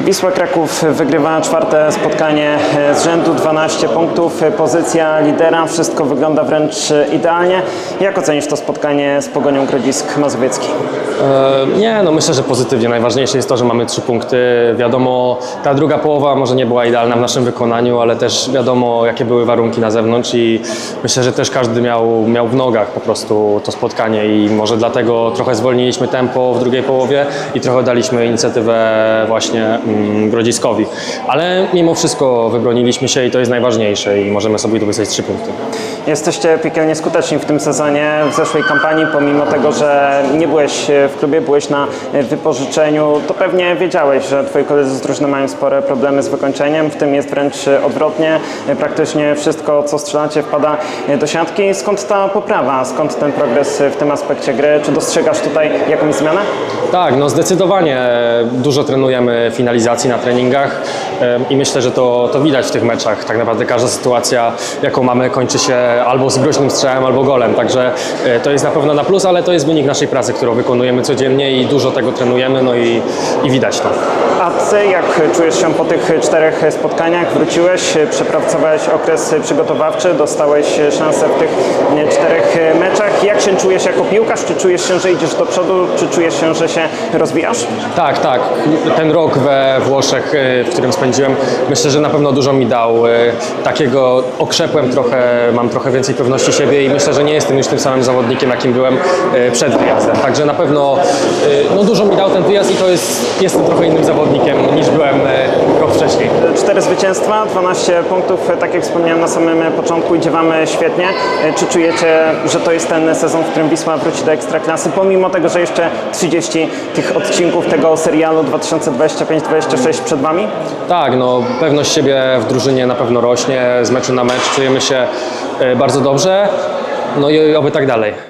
Wisła Kraków wygrywa czwarte spotkanie z rzędu, 12 punktów, pozycja lidera, wszystko wygląda wręcz idealnie. Jak ocenisz to spotkanie z Pogonią Grodzisk Mazowiecki? E, Nie, no myślę, że pozytywnie. Najważniejsze jest to, że mamy trzy punkty. Wiadomo, ta druga połowa może nie była idealna w naszym wykonaniu, ale też wiadomo, jakie były warunki na zewnątrz i myślę, że też każdy miał, miał w nogach po prostu to spotkanie i może dlatego trochę zwolniliśmy tempo w drugiej połowie i trochę daliśmy inicjatywę właśnie Grodziskowi. Ale mimo wszystko wybroniliśmy się i to jest najważniejsze i możemy sobie dopisać trzy punkty. Jesteście piekielnie skuteczni w tym sezonie, w zeszłej kampanii, pomimo tego, że nie byłeś w klubie, byłeś na wypożyczeniu, to pewnie wiedziałeś, że twoi koledzy z drużyny mają spore problemy z wykończeniem, w tym jest wręcz odwrotnie, praktycznie wszystko, co strzelacie, wpada do siatki. Skąd ta poprawa, skąd ten progres w tym aspekcie gry? Czy dostrzegasz tutaj jakąś zmianę? Tak, no zdecydowanie dużo trenujemy finalizacji na treningach i myślę, że to, to widać w tych meczach. Tak naprawdę każda sytuacja, jaką mamy, kończy się albo z groźnym strzałem, albo golem. Także e, to jest na pewno na plus, ale to jest wynik naszej pracy, którą wykonujemy codziennie i dużo tego trenujemy, no i, i widać to. A ty jak czujesz się po tych czterech spotkaniach? Wróciłeś, przepracowałeś okres przygotowawczy, dostałeś szansę w tych czterech meczach. Jak się czujesz jako piłkarz? Czy czujesz się, że idziesz do przodu? Czy czujesz się, że się rozwijasz? Tak, tak. Ten rok we Włoszech, e, w którym spędziłem, myślę, że na pewno dużo mi dał. E, Takiego okrzepłem trochę, mam trochę więcej pewności siebie i myślę, że nie jestem już tym samym zawodnikiem, jakim byłem e, przed wyjazdem. Także na pewno e, no, dużo mi dał ten wyjazd i to jest, jestem trochę innym zawodnikiem 4 zwycięstwa, 12 punktów, tak jak wspomniałem na samym początku, idziemy e, świetnie. E, czy czujecie, że to jest ten sezon, w którym Wisła wróci do Ekstraklasy, pomimo tego, że jeszcze 30 tych odcinków tego serialu 2025-2026 przed Wami? Tak, no pewność siebie w drużynie na pewno rośnie, z meczu na mecz czujemy się e, bardzo dobrze, no i oby tak dalej.